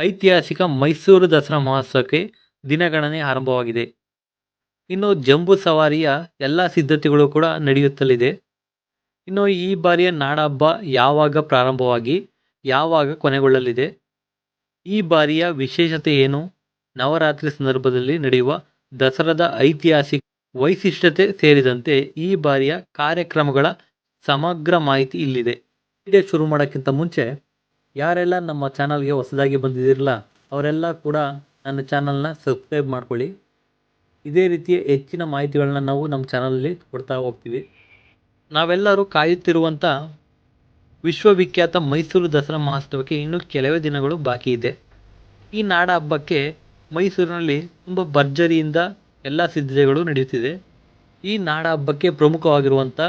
ಐತಿಹಾಸಿಕ ಮೈಸೂರು ದಸರಾ ಮಹೋತ್ಸವಕ್ಕೆ ದಿನಗಣನೆ ಆರಂಭವಾಗಿದೆ. ಇನ್ನು ಜಂಬೂ ಸವಾರಿಯ ಎಲ್ಲ ಸಿದ್ಧತೆಗಳು ಕೂಡ ನಡೆಯುತ್ತಲಿದೆ. ಇನ್ನು ಈ ಬಾರಿಯ ನಾಡಹಬ್ಬ ಯಾವಾಗ ಪ್ರಾರಂಭವಾಗಿ ಯಾವಾಗ ಕೊನೆಗೊಳ್ಳಲಿದೆ? ಈ ಬಾರಿಯ ವಿಶೇಷತೆ ಏನು? ನವರಾತ್ರಿ ಸಂದರ್ಭದಲ್ಲಿ ನಡೆಯುವ ದಸರಾದ ಐತಿಹಾಸಿಕ ವೈಶಿಷ್ಟ್ಯತೆ ಸೇರಿದಂತೆ ಈ ಬಾರಿಯ ಕಾರ್ಯಕ್ರಮಗಳ ಸಮಗ್ರ ಮಾಹಿತಿ ಇಲ್ಲಿದೆ. ವಿಡಿಯೋ ಶುರು ಮಾಡೋಕ್ಕಿಂತ ಮುಂಚೆ ಯಾರೆಲ್ಲ ನಮ್ಮ ಚಾನಲ್ಗೆ ಹೊಸದಾಗಿ ಬಂದಿದ್ದೀರಲ್ಲ, ಅವರೆಲ್ಲ ಕೂಡ ನನ್ನ ಚಾನಲ್ನ ಸಬ್ಸ್ಕ್ರೈಬ್ ಮಾಡ್ಕೊಳ್ಳಿ. ಇದೇ ರೀತಿಯ ಹೆಚ್ಚಿನ ಮಾಹಿತಿಗಳನ್ನ ನಾವು ನಮ್ಮ ಚಾನಲಲ್ಲಿ ಕೊಡ್ತಾ ಹೋಗ್ತೀವಿ. ನಾವೆಲ್ಲರೂ ಕಾಯುತ್ತಿರುವಂಥ ವಿಶ್ವವಿಖ್ಯಾತ ಮೈಸೂರು ದಸರಾ ಮಹೋತ್ಸವಕ್ಕೆ ಇನ್ನೂ ಕೆಲವೇ ದಿನಗಳು ಬಾಕಿ ಇದೆ. ಈ ನಾಡ ಹಬ್ಬಕ್ಕೆ ಮೈಸೂರಿನಲ್ಲಿ ತುಂಬ ಭರ್ಜರಿಯಿಂದ ಎಲ್ಲ ಸಿದ್ಧತೆಗಳು ನಡೆಯುತ್ತಿದೆ. ಈ ನಾಡ ಹಬ್ಬಕ್ಕೆ ಪ್ರಮುಖವಾಗಿರುವಂಥ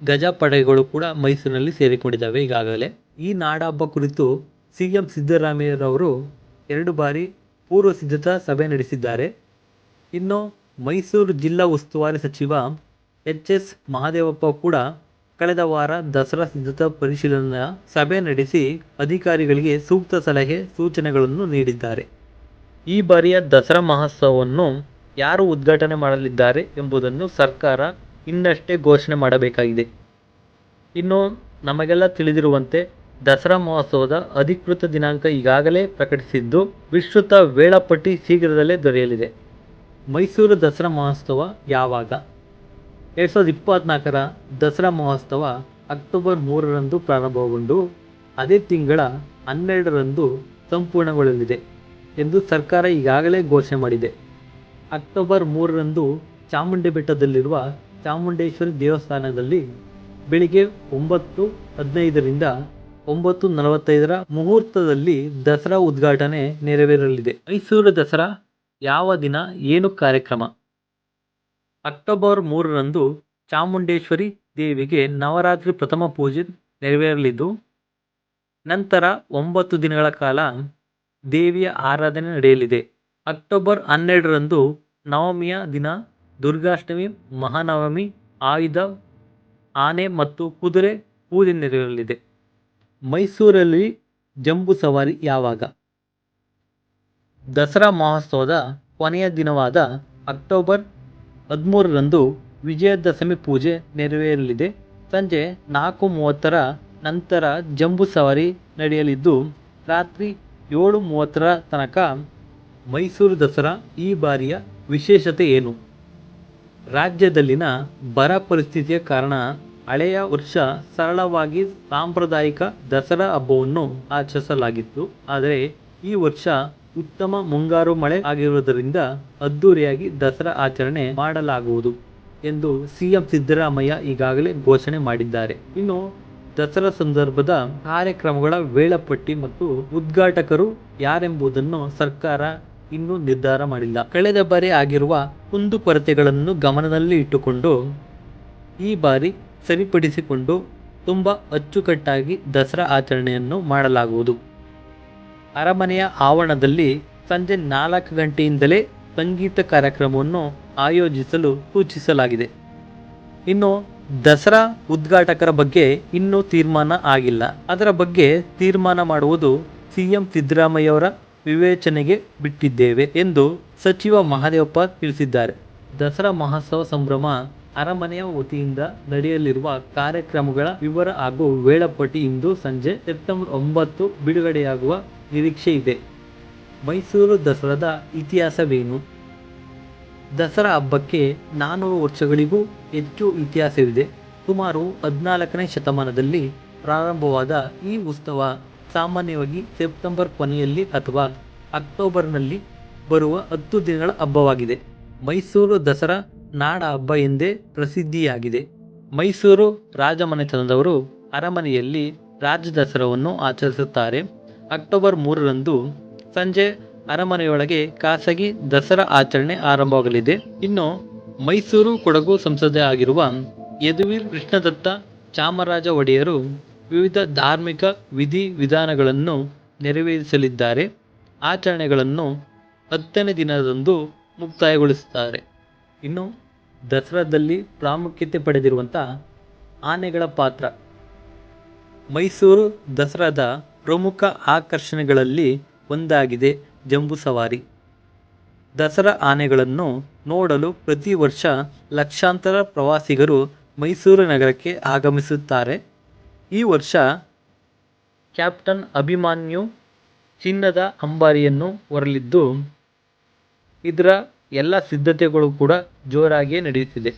ಗಜಪಡೆಗಳು ಕೂಡ ಮೈಸೂರಿನಲ್ಲಿ ಸೇರಿಕೊಂಡಿದ್ದಾವೆ ಈಗಾಗಲೇ. ಈ ನಾಡಹಬ್ಬ ಕುರಿತು ಸಿ ಎಂ ಸಿದ್ದರಾಮಯ್ಯರವರು ಎರಡು ಬಾರಿ ಪೂರ್ವ ಸಿದ್ಧತಾ ಸಭೆ ನಡೆಸಿದ್ದಾರೆ. ಇನ್ನು ಮೈಸೂರು ಜಿಲ್ಲಾ ಉಸ್ತುವಾರಿ ಸಚಿವ ಎಚ್ ಎಸ್ ಮಹದೇವಪ್ಪ ಕೂಡ ಕಳೆದ ವಾರ ದಸರಾ ಸಿದ್ಧತಾ ಪರಿಶೀಲನಾ ಸಭೆ ನಡೆಸಿ ಅಧಿಕಾರಿಗಳಿಗೆ ಸೂಕ್ತ ಸಲಹೆ, ಸೂಚನೆಗಳನ್ನು ನೀಡಿದ್ದಾರೆ. ಈ ಬಾರಿಯ ದಸರಾ ಮಹೋತ್ಸವವನ್ನು ಯಾರು ಉದ್ಘಾಟನೆ ಮಾಡಲಿದ್ದಾರೆ ಎಂಬುದನ್ನು ಸರ್ಕಾರ ಇನ್ನಷ್ಟೇ ಘೋಷಣೆ ಮಾಡಬೇಕಾಗಿದೆ. ಇನ್ನು ನಮಗೆಲ್ಲ ತಿಳಿದಿರುವಂತೆ ದಸರಾ ಮಹೋತ್ಸವದ ಅಧಿಕೃತ ದಿನಾಂಕ ಈಗಾಗಲೇ ಪ್ರಕಟಿಸಿದ್ದು, ವಿಸ್ತೃತ ವೇಳಾಪಟ್ಟಿ ಶೀಘ್ರದಲ್ಲೇ ದೊರೆಯಲಿದೆ. ಮೈಸೂರು ದಸರಾ ಮಹೋತ್ಸವ ಯಾವಾಗ? ಎರಡು ಸಾವಿರದ ಇಪ್ಪತ್ನಾಲ್ಕರ ದಸರಾ ಮಹೋತ್ಸವ ಅಕ್ಟೋಬರ್ ಮೂರರಂದು ಪ್ರಾರಂಭಗೊಂಡು, ಅದೇ ತಿಂಗಳ ಹನ್ನೆರಡರಂದು ಸಂಪೂರ್ಣಗೊಳ್ಳಲಿದೆ ಎಂದು ಸರ್ಕಾರ ಈಗಾಗಲೇ ಘೋಷಣೆ ಮಾಡಿದೆ. ಅಕ್ಟೋಬರ್ ಮೂರರಂದು ಚಾಮುಂಡಿ ಬೆಟ್ಟದಲ್ಲಿರುವ ಚಾಮುಂಡೇಶ್ವರಿ ದೇವಸ್ಥಾನದಲ್ಲಿ ಬೆಳಿಗ್ಗೆ ಒಂಬತ್ತು ಹದಿನೈದರಿಂದ ಒಂಬತ್ತು ನಲವತ್ತೈದರ ಮುಹೂರ್ತದಲ್ಲಿ ದಸರಾ ಉದ್ಘಾಟನೆ ನೆರವೇರಲಿದೆ. ಮೈಸೂರು ದಸರಾ ಯಾವ ದಿನ, ಏನು ಕಾರ್ಯಕ್ರಮ? ಅಕ್ಟೋಬರ್ ಮೂರರಂದು ಚಾಮುಂಡೇಶ್ವರಿ ದೇವಿಗೆ ನವರಾತ್ರಿ ಪ್ರಥಮ ಪೂಜೆ ನೆರವೇರಲಿದ್ದು, ನಂತರ ಒಂಬತ್ತು ದಿನಗಳ ಕಾಲ ದೇವಿಯ ಆರಾಧನೆ ನಡೆಯಲಿದೆ. ಅಕ್ಟೋಬರ್ ಹನ್ನೆರಡರಂದು ನವಮಿಯ ದಿನ ದುರ್ಗಾಷ್ಟಮಿ, ಮಹಾನವಮಿ, ಆಯುಧ, ಆನೆ ಮತ್ತು ಕುದುರೆ ಪೂಜೆ ನೆರವೇರಲಿದೆ. ಮೈಸೂರಲ್ಲಿ ಜಂಬೂ ಸವಾರಿ ಯಾವಾಗ? ದಸರಾ ಮಹೋತ್ಸವದ ಕೊನೆಯ ದಿನವಾದ ಅಕ್ಟೋಬರ್ ಹದಿಮೂರರಂದು ವಿಜಯದಶಮಿ ಪೂಜೆ ನೆರವೇರಲಿದೆ. ಸಂಜೆ ನಾಲ್ಕು ಮೂವತ್ತರ ನಂತರ ಜಂಬೂ ಸವಾರಿ ನಡೆಯಲಿದ್ದು, ರಾತ್ರಿ ಏಳು ಮೂವತ್ತರ ತನಕ ಮೈಸೂರು ದಸರಾ ಈ ಬಾರಿಯ ವಿಶೇಷತೆ ಏನು? ರಾಜ್ಯದಲ್ಲಿನ ಬರ ಪರಿಸ್ಥಿತಿಯ ಕಾರಣ ಹಳೆಯ ವರ್ಷ ಸರಳವಾಗಿ ಸಾಂಪ್ರದಾಯಿಕ ದಸರಾ ಹಬ್ಬವನ್ನು ಆಚರಿಸಲಾಗಿತ್ತು. ಆದರೆ ಈ ವರ್ಷ ಉತ್ತಮ ಮುಂಗಾರು ಮಳೆ ಆಗಿರುವುದರಿಂದ ಅದ್ದೂರಿಯಾಗಿ ದಸರಾ ಆಚರಣೆ ಮಾಡಲಾಗುವುದು ಎಂದು ಸಿಎಂ ಸಿದ್ದರಾಮಯ್ಯ ಈಗಾಗಲೇ ಘೋಷಣೆ ಮಾಡಿದ್ದಾರೆ. ಇನ್ನು ದಸರಾ ಸಂದರ್ಭದ ಕಾರ್ಯಕ್ರಮಗಳ ವೇಳಾಪಟ್ಟಿ ಮತ್ತು ಉದ್ಘಾಟಕರು ಯಾರೆಂಬುದನ್ನು ಸರ್ಕಾರ ಇನ್ನೂ ನಿರ್ಧಾರ ಮಾಡಿಲ್ಲ. ಕಳೆದ ಬಾರಿ ಆಗಿರುವ ಕುಂದುಕೊರತೆಗಳನ್ನು ಗಮನದಲ್ಲಿ ಇಟ್ಟುಕೊಂಡು ಈ ಬಾರಿ ಸರಿಪಡಿಸಿಕೊಂಡು ತುಂಬ ಅಚ್ಚುಕಟ್ಟಾಗಿ ದಸರಾ ಆಚರಣೆಯನ್ನು ಮಾಡಲಾಗುವುದು. ಅರಮನೆಯ ಆವರಣದಲ್ಲಿ ಸಂಜೆ ನಾಲ್ಕು ಗಂಟೆಯಿಂದಲೇ ಸಂಗೀತ ಕಾರ್ಯಕ್ರಮವನ್ನು ಆಯೋಜಿಸಲು ಸೂಚಿಸಲಾಗಿದೆ. ಇನ್ನು ದಸರಾ ಉದ್ಘಾಟಕರ ಬಗ್ಗೆ ಇನ್ನೂ ತೀರ್ಮಾನ ಆಗಿಲ್ಲ. ಅದರ ಬಗ್ಗೆ ತೀರ್ಮಾನ ಮಾಡುವುದು ಸಿಎಂ ಸಿದ್ದರಾಮಯ್ಯವರ ವಿವೇಚನೆಗೆ ಬಿಟ್ಟಿದ್ದೇವೆ ಎಂದು ಸಚಿವ ಮಹದೇವಪ್ಪ ತಿಳಿಸಿದ್ದಾರೆ. ದಸರಾ ಮಹೋತ್ಸವ ಸಂಭ್ರಮ ಅರಮನೆಯ ವತಿಯಿಂದ ನಡೆಯಲಿರುವ ಕಾರ್ಯಕ್ರಮಗಳ ವಿವರ ಹಾಗೂ ವೇಳಾಪಟ್ಟಿ ಇಂದು ಸಂಜೆ ಸೆಪ್ಟೆಂಬರ್ ಒಂಬತ್ತು ಬಿಡುಗಡೆಯಾಗುವ ನಿರೀಕ್ಷೆ ಇದೆ. ಮೈಸೂರು ದಸರಾದ ಇತಿಹಾಸವೇನು? ದಸರಾ ಹಬ್ಬಕ್ಕೆ ನಾನೂರು ವರ್ಷಗಳಿಗೂ ಹೆಚ್ಚು ಇತಿಹಾಸವಿದೆ. ಸುಮಾರು ಹದಿನಾಲ್ಕನೇ ಶತಮಾನದಲ್ಲಿ ಪ್ರಾರಂಭವಾದ ಈ ಉತ್ಸವ ಸಾಮಾನ್ಯವಾಗಿ ಸೆಪ್ಟೆಂಬರ್ ಕೊನೆಯಲ್ಲಿ ಅಥವಾ ಅಕ್ಟೋಬರ್ನಲ್ಲಿ ಬರುವ ಹತ್ತು ದಿನಗಳ ಹಬ್ಬವಾಗಿದೆ. ಮೈಸೂರು ದಸರಾ ನಾಡ ಹಬ್ಬ ಎಂದೇ ಪ್ರಸಿದ್ಧಿಯಾಗಿದೆ. ಮೈಸೂರು ರಾಜಮನೆತನದವರು ಅರಮನೆಯಲ್ಲಿ ರಾಜ ದಸರಾವನ್ನು ಆಚರಿಸುತ್ತಾರೆ. ಅಕ್ಟೋಬರ್ ಮೂರರಂದು ಸಂಜೆ ಅರಮನೆಯೊಳಗೆ ಖಾಸಗಿ ದಸರಾ ಆಚರಣೆ ಆರಂಭವಾಗಲಿದೆ. ಇನ್ನು ಮೈಸೂರು ಕೊಡಗು ಸಂಸದೆ ಆಗಿರುವ ಯದುವೀರ್ ಕೃಷ್ಣದತ್ತ ಚಾಮರಾಜ ಒಡೆಯರು ವಿವಿಧ ಧಾರ್ಮಿಕ ವಿಧಿ ವಿಧಾನಗಳನ್ನು ನೆರವೇರಿಸಲಿದ್ದಾರೆ. ಆಚರಣೆಗಳನ್ನು ಹತ್ತನೇ ದಿನದಂದು ಮುಕ್ತಾಯಗೊಳಿಸುತ್ತಾರೆ. ಇನ್ನು ದಸರಾದಲ್ಲಿ ಪ್ರಾಮುಖ್ಯತೆ ಪಡೆದಿರುವಂಥ ಆನೆಗಳ ಪಾತ್ರ. ಮೈಸೂರು ದಸರಾದ ಪ್ರಮುಖ ಆಕರ್ಷಣೆಗಳಲ್ಲಿ ಒಂದಾಗಿದೆ ಜಂಬೂ ಸವಾರಿ. ದಸರಾ ಆನೆಗಳನ್ನು ನೋಡಲು ಪ್ರತಿ ವರ್ಷ ಲಕ್ಷಾಂತರ ಪ್ರವಾಸಿಗರು ಮೈಸೂರು ನಗರಕ್ಕೆ ಆಗಮಿಸುತ್ತಾರೆ. ಈ ವರ್ಷ ಕ್ಯಾಪ್ಟನ್ ಅಭಿಮನ್ಯು ಚಿನ್ನದ ಅಂಬಾರಿಯನ್ನು ಹೊರಲಿದ್ದು, ಇದರ ಎಲ್ಲ ಸಿದ್ಧತೆಗಳು ಕೂಡ ಜೋರಾಗಿಯೇ ನಡೆಯುತ್ತಿದೆ.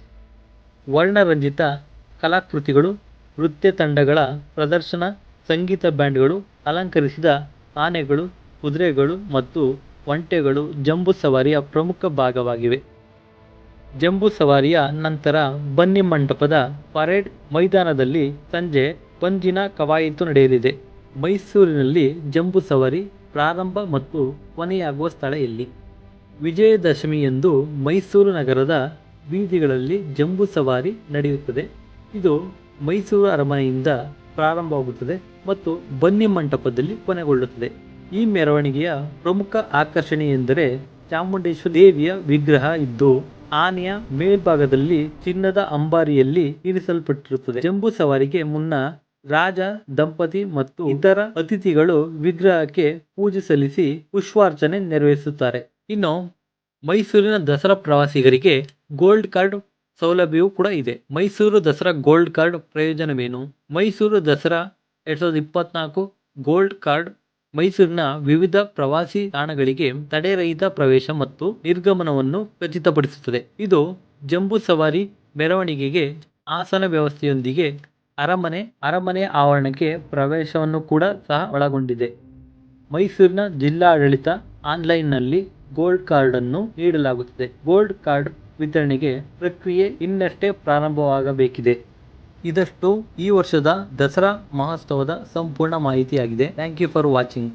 ವರ್ಣರಂಜಿತ ಕಲಾಕೃತಿಗಳು, ನೃತ್ಯ ತಂಡಗಳ ಪ್ರದರ್ಶನ, ಸಂಗೀತ ಬ್ಯಾಂಡ್ಗಳು, ಅಲಂಕರಿಸಿದ ಆನೆಗಳು, ಕುದುರೆಗಳು ಮತ್ತು ಒಂಟೆಗಳು ಜಂಬೂ ಸವಾರಿಯ ಪ್ರಮುಖ ಭಾಗವಾಗಿವೆ. ಜಂಬೂ ಸವಾರಿಯ ನಂತರ ಬನ್ನಿ ಮಂಟಪದ ಪರೇಡ್ ಮೈದಾನದಲ್ಲಿ ಸಂಜೆ ಪಂಜಿನ ಕವಾಯಿತು ನಡೆಯಲಿದೆ. ಮೈಸೂರಿನಲ್ಲಿ ಜಂಬೂ ಸವಾರಿ ಪ್ರಾರಂಭ ಮತ್ತು ಕೊನೆಯಾಗುವ ಸ್ಥಳ ಎಲ್ಲಿ? ವಿಜಯದಶಮಿಯಂದು ಮೈಸೂರು ನಗರದ ಬೀದಿಗಳಲ್ಲಿ ಜಂಬೂ ಸವಾರಿ ನಡೆಯುತ್ತದೆ. ಇದು ಮೈಸೂರು ಅರಮನೆಯಿಂದ ಪ್ರಾರಂಭವಾಗುತ್ತದೆ ಮತ್ತು ಬನ್ನಿ ಮಂಟಪದಲ್ಲಿ ಕೊನೆಗೊಳ್ಳುತ್ತದೆ. ಈ ಮೆರವಣಿಗೆಯ ಪ್ರಮುಖ ಆಕರ್ಷಣೆ ಎಂದರೆ ಚಾಮುಂಡೇಶ್ವರಿ ದೇವಿಯ ವಿಗ್ರಹ ಇದ್ದು, ಆನೆಯ ಮೇಲ್ಭಾಗದಲ್ಲಿ ಚಿನ್ನದ ಅಂಬಾರಿಯಲ್ಲಿ ಇರಿಸಲ್ಪಟ್ಟಿರುತ್ತದೆ. ಜಂಬೂ ಸವಾರಿಗೆ ಮುನ್ನ ರಾಜ, ದಂಪತಿ ಮತ್ತು ಇತರ ಅತಿಥಿಗಳು ವಿಗ್ರಹಕ್ಕೆ ಪೂಜೆ ಸಲ್ಲಿಸಿ ಪುಷ್ಪಾರ್ಚನೆ ನೆರವೇರಿಸುತ್ತಾರೆ. ಇನ್ನು ಮೈಸೂರಿನ ದಸರಾ ಪ್ರವಾಸಿಗರಿಗೆ ಗೋಲ್ಡ್ ಕಾರ್ಡ್ ಸೌಲಭ್ಯವೂ ಕೂಡ ಇದೆ. ಮೈಸೂರು ದಸರಾ ಗೋಲ್ಡ್ ಕಾರ್ಡ್ ಪ್ರಯೋಜನವೇನು? ಮೈಸೂರು ದಸರಾ ಎರಡ್ ಸಾವಿರದ ಇಪ್ಪತ್ನಾಲ್ಕು ಗೋಲ್ಡ್ ಕಾರ್ಡ್ ಮೈಸೂರಿನ ವಿವಿಧ ಪ್ರವಾಸಿ ತಾಣಗಳಿಗೆ ತಡೆರಹಿತ ಪ್ರವೇಶ ಮತ್ತು ನಿರ್ಗಮನವನ್ನು ಖಚಿತಪಡಿಸುತ್ತದೆ. ಇದು ಜಂಬೂ ಸವಾರಿ ಮೆರವಣಿಗೆಗೆ ಆಸನ ವ್ಯವಸ್ಥೆಯೊಂದಿಗೆ ಅರಮನೆ ಅರಮನೆ ಆವರಣಕ್ಕೆ ಪ್ರವೇಶವನ್ನು ಕೂಡ ಸಹ ಒಳಗೊಂಡಿದೆ. ಮೈಸೂರಿನ ಜಿಲ್ಲಾಡಳಿತ ಆನ್ಲೈನ್ನಲ್ಲಿ ಗೋಲ್ಡ್ ಕಾರ್ಡ್ ಅನ್ನು ನೀಡಲಾಗುತ್ತದೆ. ಗೋಲ್ಡ್ ಕಾರ್ಡ್ ವಿತರಣೆಗೆ ಪ್ರಕ್ರಿಯೆ ಇನ್ನಷ್ಟೇ ಪ್ರಾರಂಭವಾಗಬೇಕಿದೆ. ಇದಷ್ಟು ಈ ವರ್ಷದ ದಸರಾ ಮಹೋತ್ಸವದ ಸಂಪೂರ್ಣ ಮಾಹಿತಿಯಾಗಿದೆ. Thank you for watching.